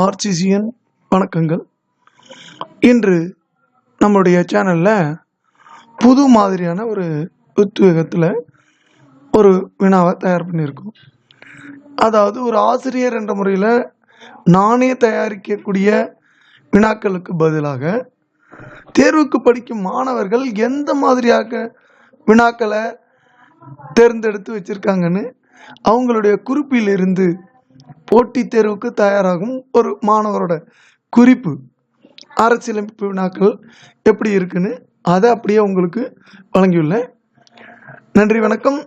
ஆர்சிசியன் வணக்கங்கள். இன்று நம்முடைய சேனலில் புது மாதிரியான ஒரு உத்வேகத்தில் ஒரு வினாவை தயார் பண்ணியிருக்கோம். அதாவது ஒரு ஆசிரியர் என்ற முறையில் நானே தயாரிக்கக்கூடிய வினாக்களுக்கு பதிலாக தேர்வுக்கு படிக்கும் மாணவர்கள் எந்த மாதிரியாக வினாக்களை தேர்ந்தெடுத்து வச்சுருக்காங்கன்னு அவங்களுடைய குறிப்பிலிருந்து போட்டித் தேர்வுக்கு தயாராகும் ஒரு மாணவரோட குறிப்பு. அரசியலமைப்பு வினாக்கள் எப்படி இருக்குன்னு அதை அப்படியே உங்களுக்கு வழங்கியுள்ளேன். நன்றி வணக்கம்.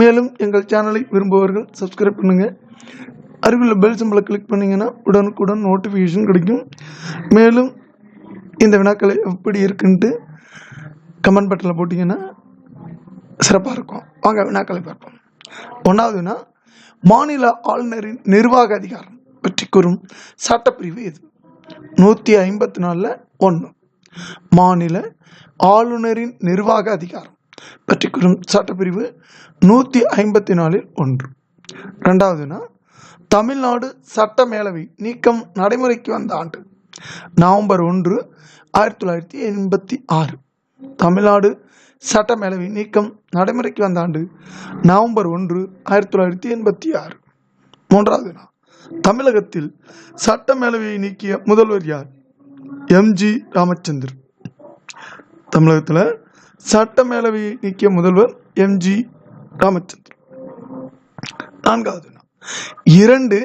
மேலும் எங்கள் சேனலை விரும்புபவர்கள் சப்ஸ்கிரைப் பண்ணுங்கள் அருகில் பெல் சிம்பிளை கிளிக் பண்ணிங்கன்னா உடனுக்குடன் நோட்டிஃபிகேஷன் கிடைக்கும். மேலும் இந்த வினாக்களை எப்படி இருக்குன்ட்டு கமெண்ட் பட்டனில் போட்டிங்கன்னா சிறப்பாக இருக்கும். வாங்க வினாக்களை பார்ப்போம். ஒன்றாவது வினா மாநில ஆளுநரின் நிர்வாக அதிகாரம் பற்றி கூறும் சட்டப்பிரிவு இது நூற்றி ஐம்பத்தி நாலில் ஒன்று மாநில ஆளுநரின் நிர்வாக அதிகாரம் பற்றி கூறும் சட்டப்பிரிவு நூற்றி ஐம்பத்தி நாலில் ஒன்று. ரெண்டாவதுனா தமிழ்நாடு சட்ட மேலவை நீக்கம் நடைமுறைக்கு வந்த ஆண்டு நவம்பர் ஒன்று ஆயிரத்தி தொள்ளாயிரத்தி எண்பத்தி ஆறு. தமிழ்நாடு சட்டமேலவை நீக்கம் நடைமுறைக்கு வந்த ஆண்டு நவம்பர் ஒன்று ஆயிரத்தி தொள்ளாயிரத்தி எண்பத்தி ஆறு. மூன்றாவது நாள். தமிழகத்தில் சட்ட மேலவையை நீக்கிய முதல்வர் யார்? எம்ஜி ராமச்சந்தர் தமிழகத்தில் சட்டமேலவையை நீக்கிய முதல்வர் எம்ஜி ராமச்சந்தர் நான்காவது நாள். இரண்டு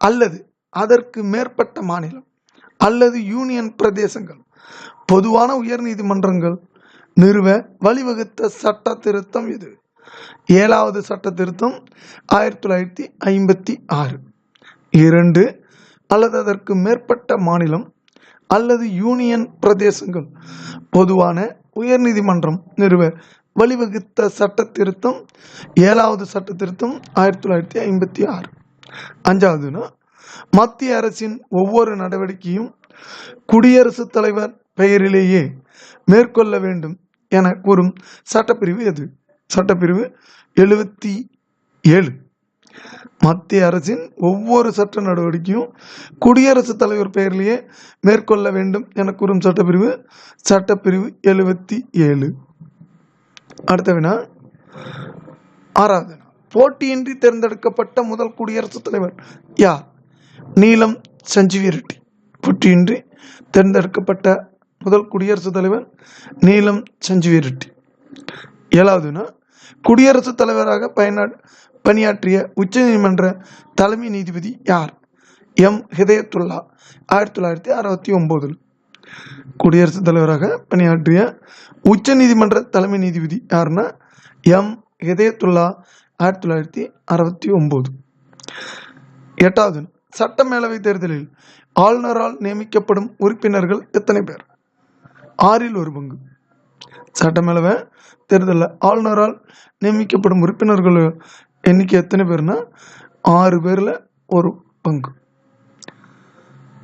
அல்லது அதற்கு மேற்பட்ட மாநிலம் அல்லது யூனியன் பிரதேசங்கள் பொதுவான உயர்நீதிமன்றங்கள் நிறுவ வழிவகுத்த சட்ட திருத்தம் இது. ஏழாவது சட்ட திருத்தம் ஆயிரத்தி தொள்ளாயிரத்தி ஐம்பத்தி ஆறு. இரண்டு அல்லது அதற்கு மேற்பட்ட மாநிலம் அல்லது யூனியன் பிரதேசங்கள் பொதுவான உயர்நீதிமன்றம் நிறுவ வழிவகுத்த சட்ட திருத்தம் ஏழாவது சட்ட திருத்தம் ஆயிரத்தி தொள்ளாயிரத்தி ஐம்பத்தி ஆறு. அஞ்சாவதுனா மத்திய அரசின் ஒவ்வொரு நடவடிக்கையும் குடியரசுத் தலைவர் பெயரிலேயே மேற்கொள்ள வேண்டும் என கூறும் சட்டப்பிரிவு எது? சட்டப்பிரிவு எழுபத்தி ஏழு. மத்திய அரசின் ஒவ்வொரு சட்ட நடவடிக்கையும் குடியரசுத் தலைவர் பெயரிலேயே மேற்கொள்ள வேண்டும் என கூறும் சட்டப்பிரிவு சட்டப்பிரிவு எழுபத்தி ஏழு. அடுத்த வினா ஆறாவது போட்டியின்றி தேர்ந்தெடுக்கப்பட்ட முதல் குடியரசுத் தலைவர் யார்? நீலம் சஞ்சீவி ரெட்டி போட்டியின்றி தேர்ந்தெடுக்கப்பட்ட முதல் குடியரசுத் தலைவர் நீலம் சஞ்சீவி ரெட்டி ஏழாவதுனா குடியரசுத் தலைவராக பயனா பணியாற்றிய உச்சநீதிமன்ற தலைமை நீதிபதி யார்? எம். ஹிதயத்துல்லா ஆயிரத்தி தொள்ளாயிரத்தி அறுபத்தி ஒம்போதில் குடியரசுத் தலைவராக பணியாற்றிய உச்ச நீதிமன்ற தலைமை நீதிபதி யாருன்னா எம். ஹிதயத்துல்லா ஆயிரத்தி தொள்ளாயிரத்தி அறுபத்தி ஒம்பது எட்டாவது சட்டமேலவை தேர்தலில் ஆளுநரால் நியமிக்கப்படும் உறுப்பினர்கள் எத்தனை பேர்? ஆறில் ஒரு பங்கு. சட்டமேலவை தேர்தலில் ஆளுநரால் நியமிக்கப்படும் உறுப்பினர்கள் எண்ணிக்கை எத்தனை பேர்னா ஆறு பேரில் ஒரு பங்கு.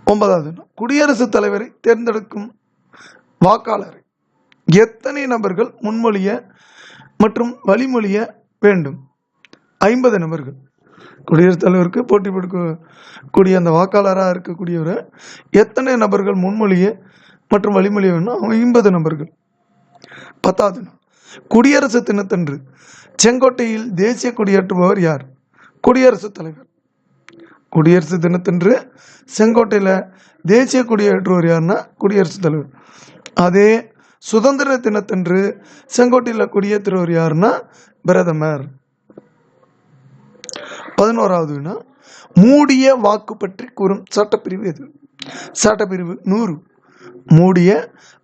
ஒன்பதாவது குடியரசுத் தலைவரை தேர்ந்தெடுக்கும் வாக்காளரை. எத்தனை நபர்கள் முன்மொழிய மற்றும் வழிமொழிய வேண்டும்? ஐம்பது நபர்கள். குடியரசுத் தலைவருக்கு போட்டி கொடுக்கக்கூடிய அந்த வாக்காளராக இருக்கக்கூடியவரை எத்தனை நபர்கள் முன்மொழிய மற்றும் வழிமொழிய வேணும் ஐம்பது நபர்கள். பத்தாவது குடியரசு தினத்தன்று செங்கோட்டையில் தேசிய கொடியேற்றுபவர் யார்? குடியரசுத் தலைவர். குடியரசு தினத்தன்று செங்கோட்டையில் தேசிய கொடியேற்றுவர் யாருன்னா குடியரசுத் தலைவர். அதே சுதந்திர தினத்தன்று செங்கோட்டையில் கொடியேற்றுவர் யாருன்னா பிரதமர். பதினோராவது மூடிய வாக்கு பற்றி கூறும் சட்டப்பிரிவு எது? சட்டப்பிரிவு நூறு. மூடிய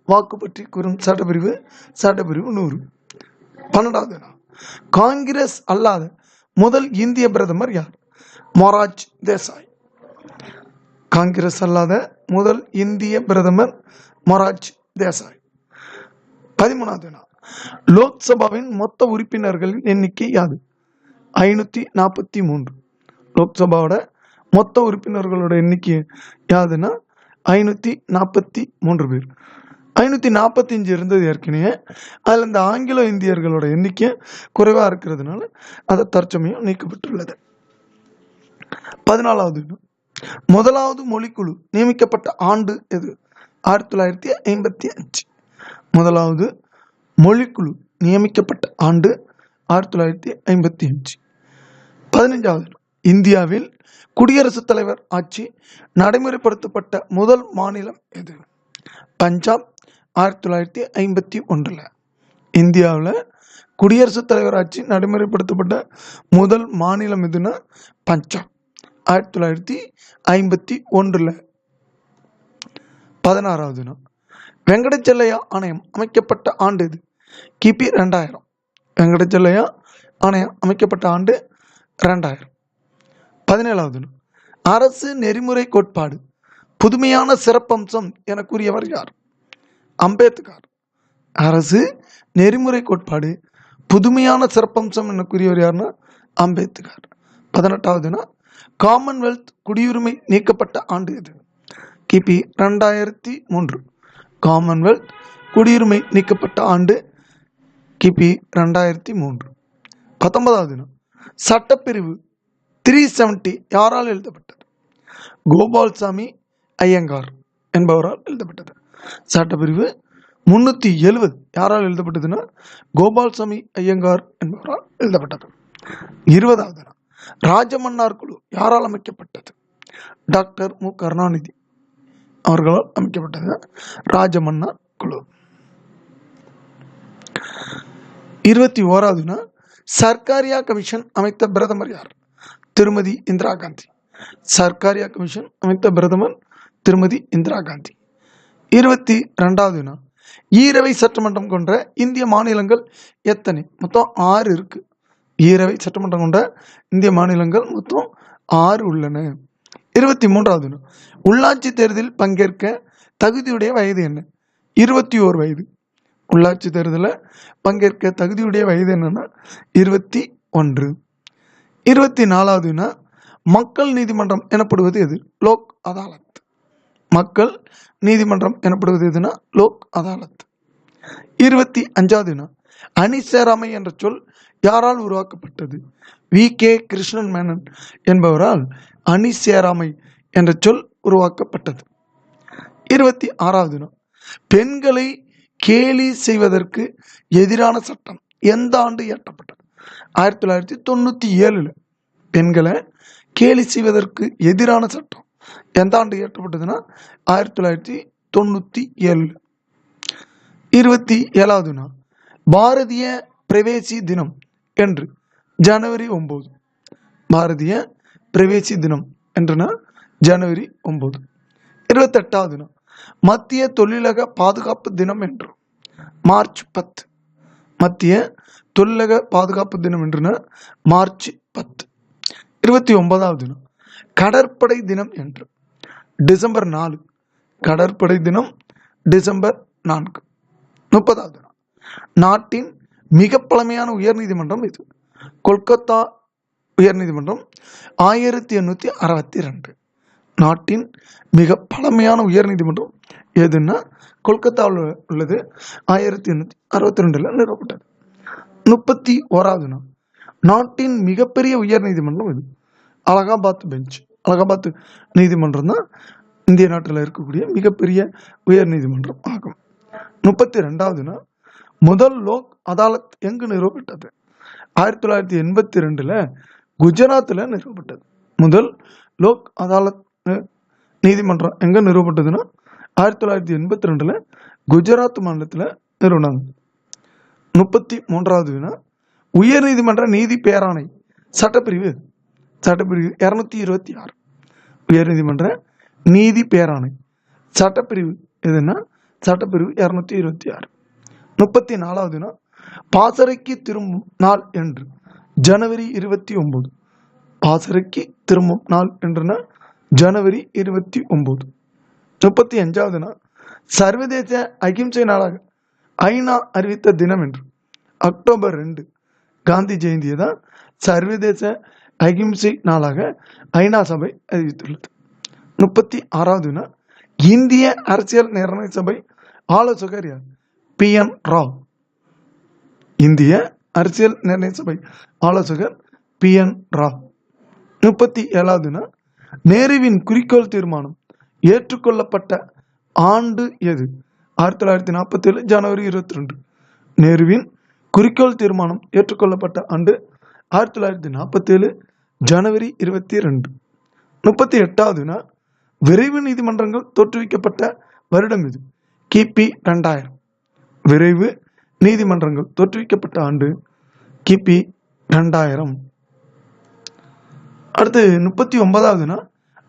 வாக்கு பற்றி கூறும் சட்டப்பிரிவு சட்டப்பிரிவு நூறு. பன்னெண்டாவது காங்கிரஸ் அல்லாத முதல் இந்திய பிரதமர் யார்? மொராஜ் தேசாய். காங்கிரஸ் அல்லாத முதல் இந்திய பிரதமர் மொராஜ் தேசாய். பதிமூணாவது வினா லோக்சபாவின் மொத்த உறுப்பினர்களின் எண்ணிக்கை யாது? ஐநூற்றி நாற்பத்தி மூன்று. லோக்சபாவோட மொத்த உறுப்பினர்களோட எண்ணிக்கை யாதுன்னா ஐநூற்றி நாற்பத்தி மூன்று பேர். ஐநூற்றி நாற்பத்தஞ்சு இருந்தது ஏற்கனவே. அதில் இந்த ஆங்கிலோ இந்தியர்களோட எண்ணிக்கை குறைவாக இருக்கிறதுனால அதை தற்சமயம் நீக்கப்பட்டுள்ளது. பதினாலாவது முதலாவது மொழிக்குழு நியமிக்கப்பட்ட ஆண்டு எது? ஆயிரத்தி தொள்ளாயிரத்தி ஐம்பத்தி அஞ்சு. முதலாவது மொழிக்குழு நியமிக்கப்பட்ட ஆண்டு ஆயிரத்தி தொள்ளாயிரத்தி ஐம்பத்தி அஞ்சு. பதினஞ்சாவது இந்தியாவில் குடியரசுத் தலைவர் ஆட்சி நடைமுறைப்படுத்தப்பட்ட முதல் மாநிலம் எது? பஞ்சாப் ஆயிரத்தி தொள்ளாயிரத்தி ஐம்பத்தி ஒன்றில். இந்தியாவில் குடியரசுத் தலைவர் ஆட்சி நடைமுறைப்படுத்தப்பட்ட முதல் மாநிலம் எதுன்னா பஞ்சாப் ஆயிரத்தி தொள்ளாயிரத்தி ஐம்பத்தி ஒன்றில். பதினாறாவது நாள் வெங்கடச்செல்லையா ஆணையம் அமைக்கப்பட்ட ஆண்டு இது கிபி ரெண்டாயிரம். வெங்கடச்செல்லையா ஆணையம் அமைக்கப்பட்ட ஆண்டு ரெண்டாயிரம். பதினேழாவது அரசு நெறிமுறை கோட்பாடு புதுமையான சிறப்பம்சம் என கூறியவர் யார்? அம்பேத்கர். அரசு நெறிமுறை கோட்பாடு புதுமையான சிறப்பம்சம் என கூறியவர் யாருன்னா அம்பேத்கர் பதினெட்டாவதுனா காமன்வெல்த் குடியுரிமை நீக்கப்பட்ட ஆண்டு இது. கிபி ரெண்டாயிரத்தி மூன்று. காமன்வெல்த் குடியுரிமை நீக்கப்பட்ட ஆண்டு கிபி ரெண்டாயிரத்தி மூன்று. பத்தொன்பதாவது சட்டப்பிரிவு த்ரீ செவன்டி யாரால் எழுதப்பட்டது? கோபால்சாமி ஐயங்கார் என்பவரால் எழுதப்பட்டது. சட்டப்பிரிவு முன்னூற்றி எழுவது யாரால் எழுதப்பட்டதுன்னா கோபால்சாமி ஐயங்கார் என்பவரால் எழுதப்பட்டது. இருபதாவது ராஜமன்னார் குழு யாரால் அமைக்கப்பட்டது? டாக்டர் மு. கருணாநிதி அவர்களால் அமைக்கப்பட்டது ராஜமன்னார் குழு. இருபத்தி ஓராவதுனா சர்க்காரியா கமிஷன் அமைத்த பிரதமர் யார்? திருமதி இந்திரா காந்தி. சர்க்காரியா கமிஷன் அமைத்த பிரதமர் திருமதி இந்திரா காந்தி. இருபத்தி ரெண்டாவதுனா ஈரவை சட்டமன்றம் கொண்ட இந்திய மாநிலங்கள் எத்தனை? மொத்தம் ஆறு இருக்கு. ஈரவை சட்டமன்றம் கொண்ட இந்திய மாநிலங்கள் மொத்தம் ஆறு உள்ளன. இருபத்தி மூன்றாவது உள்ளாட்சி தேர்தலில் பங்கேற்க தகுதியுடைய வயது என்ன? இருபத்தி ஓர் வயது. உள்ளாட்சி தேர்தலில் பங்கேற்க தகுதியுடைய வயது என்னன்னா இருபத்தி ஒன்று. இருபத்தி நாலாவதுனா மக்கள் நீதிமன்றம் எனப்படுவது எது? லோக் அதாலத். மக்கள் நீதிமன்றம் எனப்படுவது எதுனா? லோக் அதாலத். இருபத்தி அஞ்சாவதுனா அணி சேராமை என்ற சொல் யாரால் உருவாக்கப்பட்டது? வி. கே. கிருஷ்ணன் மேனன் என்பவரால் அணி சேராமை என்ற சொல் உருவாக்கப்பட்டது. இருபத்தி ஆறாவது நாள் பெண்களை கேலி செய்வதற்கு எதிரான சட்டம் எந்த ஆண்டு இயற்றப்பட்டது? ஆயிரத்தி தொள்ளாயிரத்தி தொண்ணூற்றி ஏழில் பெண்களை கேலி செய்வதற்கு எதிரான சட்டம். எந்த ஆண்டு இயற்றப்பட்டதுன்னா? ஆயிரத்தி தொள்ளாயிரத்தி தொண்ணூற்றி ஏழில். இருபத்தி ஏழாவது நாள் பாரதிய பிரவேசி தினம் என்று ஜனவரி ஒம்பது. பாரதிய பிரவேசி தினம் என்றனா? ஜனவரி ஒம்பது. இருபத்தெட்டாவது நாள் மத்திய தொழிலக பாதுகாப்பு தினம் என்று மார்ச் பத்து. மத்திய தொழிலக பாதுகாப்பு தினம் என்றுனா மார்ச் பத்து. இருபத்தி ஒன்பதாவது தினம் கடற்படை தினம் என்று. டிசம்பர் நாலு கடற்படை தினம் டிசம்பர் நான்கு. முப்பதாவது தினம் நாட்டின் மிக பழமையான உயர்நீதிமன்றம் இது. கொல்கத்தா உயர்நீதிமன்றம் ஆயிரத்தி எண்ணூற்றி அறுபத்தி ரெண்டு. நாட்டின் மிக பழமையான உயர்நீதிமன்றம் எதுன்னா கொல்கத்தாவில் உள்ளது ஆயிரத்தி எண்ணூற்றி அறுபத்தி ரெண்டில் நிறுவப்பட்டது. முப்பத்தி ஓராவது நாள். நாட்டின் மிகப்பெரிய உயர் நீதிமன்றம் இது. அலகாபாத் பெஞ்ச் அலகாபாத் நீதிமன்றம் தான் இந்திய நாட்டில் இருக்கக்கூடிய மிகப்பெரிய உயர் நீதிமன்றம் ஆகும். முப்பத்தி ரெண்டாவது நாள். முதல் லோக் அதாலத் எங்கு நிறுவப்பட்டது? ஆயிரத்தி தொள்ளாயிரத்தி எண்பத்தி ரெண்டில் குஜராத்தில் நிறுவப்பட்டது. முதல் லோக் அதாலத் நீதிமன்றம் எங்கே நிறுவப்பட்டதுன்னா ஆயிரத்தி தொள்ளாயிரத்தி எண்பத்தி ரெண்டில் குஜராத் மாநிலத்தில் நிறுவனாங்க முப்பத்தி மூன்றாவது வினா உயர்நீதிமன்ற நீதி பேராணை சட்டப்பிரிவு சட்டப்பிரிவு இரநூத்தி இருபத்தி ஆறு. உயர்நீதிமன்ற நீதி பேராணை சட்டப்பிரிவு எதுன்னா சட்டப்பிரிவு இரநூத்தி இருபத்தி ஆறு. முப்பத்தி நாலாவது நாள் பாசறைக்கு திரும்பும் நாள் என்று ஜனவரி இருபத்தி ஒன்பது பாசறைக்கு திரும்பும் நாள் என்றுனா ஜனவரி இருபத்தி ஒன்பது முப்பத்தி அஞ்சாவது நாள் சர்வதேச அகிம்சை நாளாக ஐநா அறிவித்த தினம் என்று. அக்டோபர் ரெண்டு. காந்தி ஜெயந்தியை தான் சர்வதேச அகிம்சை நாளாக ஐநா சபை அறிவித்துள்ளது. முப்பத்தி ஆறாவது நாள் இந்திய அரசியல் நிர்ணய சபை ஆலோசகர் யார்? பி. என் ராவ். இந்திய அரசியல் நிர்ணய சபை ஆலோசகர் பி. என் ராவ். முப்பத்தி ஏழாவது நாள் நேருவின் குறிக்கோள் தீர்மானம் ஏற்றுக்கொள்ளப்பட்ட ஆண்டு எது? ஆயிரத்தி தொள்ளாயிரத்தி நாற்பத்தி ஏழு ஜனவரி இருபத்தி ரெண்டு நேருவின் குறிக்கோள் தீர்மானம் ஏற்றுக்கொள்ளப்பட்ட ஆண்டு ஆயிரத்தி தொள்ளாயிரத்தி நாற்பத்தி ஏழு ஜனவரி இருபத்தி ரெண்டு முப்பத்தி எட்டாவதுனா விரைவு நீதிமன்றங்கள் தோற்றுவிக்கப்பட்ட வருடம் இது. கிபி ரெண்டாயிரம் விரைவு நீதிமன்றங்கள் தோற்றுவிக்கப்பட்ட ஆண்டு கிபி ரெண்டாயிரம் அடுத்து முப்பத்தி ஒன்பதாவதுனா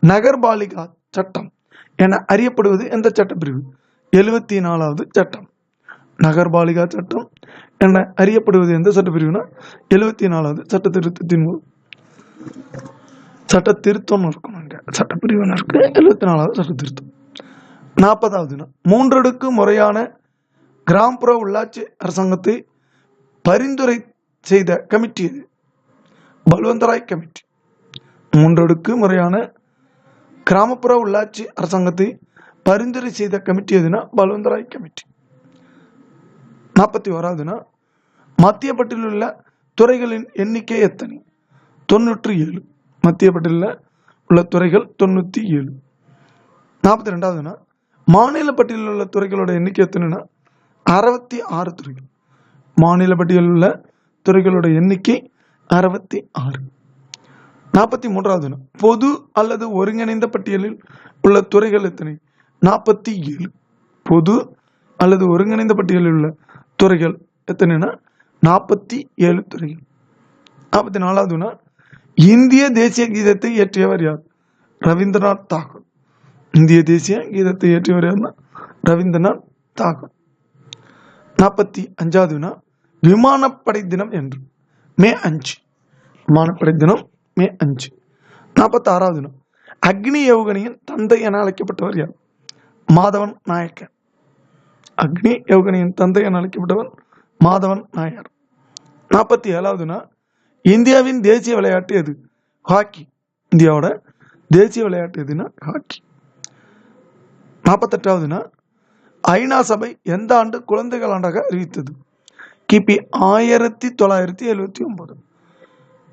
நகர்பாலிகா சட்டம் என அறியப்படுவது எந்த சட்டப்பிரிவு? எழுபத்தி நாலாவது சட்டம். நகர்பாலிகா சட்டம். என அறியப்படுவது எந்த சட்டப்பிரிவுனா எழுபத்தி நாலாவது சட்ட திருத்தத்தின் மூலம். சட்ட திருத்தம்னு இருக்கணும் இங்கே சட்டப்பிரிவுன்னு இருக்கு? எழுபத்தி நாலாவது சட்ட திருத்தம் நாற்பதாவதுனா மூன்றடுக்கு முறையான கிராமப்புற உள்ளாட்சி அரசாங்கத்தை பரிந்துரை செய்த கமிட்டி இது பல்வந்தராய் கமிட்டி. மூன்றடுக்கு முறையான கிராமப்புற உள்ளாட்சி அரசாங்கத்தை பரிந்துரை செய்த கமிட்டி எதுனா? பலவந்தராய் கமிட்டி நாற்பத்தி ஓராவதுனா மத்திய பட்டியலில் உள்ள துறைகளின் எண்ணிக்கை எத்தனை? தொண்ணூற்றி ஏழு. மத்திய பட்டியலில் உள்ள துறைகள் தொண்ணூற்றி ஏழு. நாற்பத்தி ரெண்டாவதுனா மாநில பட்டியலில் உள்ள துறைகளோட எண்ணிக்கை எத்தனைனா? அறுபத்தி ஆறு துறைகள். மாநில பட்டியலில் உள்ள துறைகளோட எண்ணிக்கை அறுபத்தி ஆறு. நாற்பத்தி மூன்றாவது பொது அல்லது ஒருங்கிணைந்த பட்டியலில் உள்ள துறைகள் எத்தனை? நாற்பத்தி ஏழு. பொது அல்லது ஒருங்கிணைந்த பட்டியலில் உள்ள துறைகள் எத்தனைனா நாற்பத்தி ஏழு துறைகள். நாற்பத்தி நாலாவதுனா இந்திய தேசிய கீதத்தை இயற்றியவர் யார்? ரவீந்திரநாத் தாகூர். இந்திய தேசிய கீதத்தை இயற்றியவர் யார்னா? ரவீந்திரநாத் தாகூர். நாற்பத்தி அஞ்சாவதுனா விமானப்படை தினம் என்று. மே அஞ்சு. விமானப்படை தினம் மே அஞ்சு. நாற்பத்தாறாவது தினம் அக்னி ஏவுகணையின் தந்தை என அழைக்கப்பட்டவர் யார்? மாதவன் நாயக்கர். அக்னி ஏவுகணையின் தந்தை என அழைக்கப்பட்டவர் மாதவன் நாயர். நாற்பத்தி ஏழாவதுனா இந்தியாவின் தேசிய விளையாட்டு எது? ஹாக்கி. இந்தியாவோட தேசிய விளையாட்டு எதுனா ஹாக்கி. நாற்பத்தெட்டாவதுனா ஐநா சபை எந்த ஆண்டு குழந்தைகள் ஆண்டாக அறிவித்தது? கிபி ஆயிரத்தி தொள்ளாயிரத்தி எழுபத்தி ஒன்பது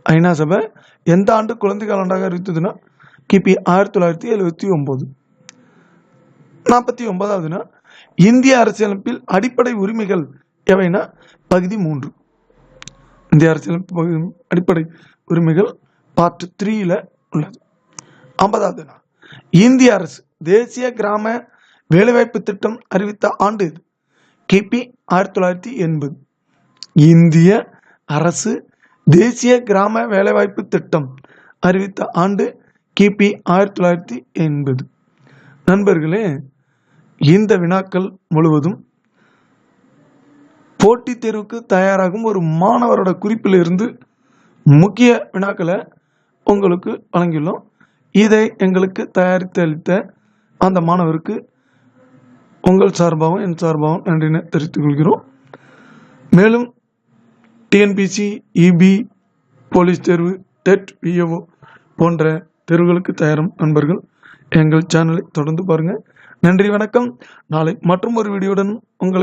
ஐநா சபை எந்த ஆண்டு குழந்தைகள் ஆண்டாக அறிவித்ததுன்னா கிபி ஆயிரத்தி தொள்ளாயிரத்தி எழுபத்தி ஒன்பது நாற்பத்தி ஒன்பதாவதுனா இந்திய அரசியலமைப்பில் அடிப்படை உரிமைகள் எவைனா பகுதி மூன்று. இந்திய அரசியலமைப்பு பகுதி அடிப்படை உரிமைகள் பார்ட் த்ரீல உள்ளது. ஐம்பதாவதுனா இந்திய அரசு தேசிய கிராம வேலைவாய்ப்பு திட்டம் அறிவித்த ஆண்டு இது. கிபி ஆயிரத்தி தொள்ளாயிரத்தி எண்பது. இந்திய அரசு தேசிய கிராம வேலைவாய்ப்பு திட்டம் அறிவித்த ஆண்டு கிபி ஆயிரத்தி தொள்ளாயிரத்தி எண்பது. நண்பர்களே இந்த வினாக்கள் முழுவதும் போட்டித் தேர்வுக்கு தயாராகும் ஒரு மாணவரோட குறிப்பிலிருந்து முக்கிய வினாக்களை உங்களுக்கு வழங்கியுள்ளோம். இதை எங்களுக்கு தயாரித்து அளித்த அந்த மாணவருக்கு உங்கள் சார்பாகவும் என் சார்பாகவும் நன்றினை தெரிவித்துக் கொள்கிறோம். மேலும் டிஎன்பிசி இபி போலீஸ் தேர்வு டெட் விஏஓ போன்ற தேர்வுகளுக்கு தயாரும் நண்பர்கள் எங்கள் சேனலை தொடர்ந்து பாருங்கள் நன்றி வணக்கம். நாளை மற்றும் ஒரு வீடியோடன் உங்களை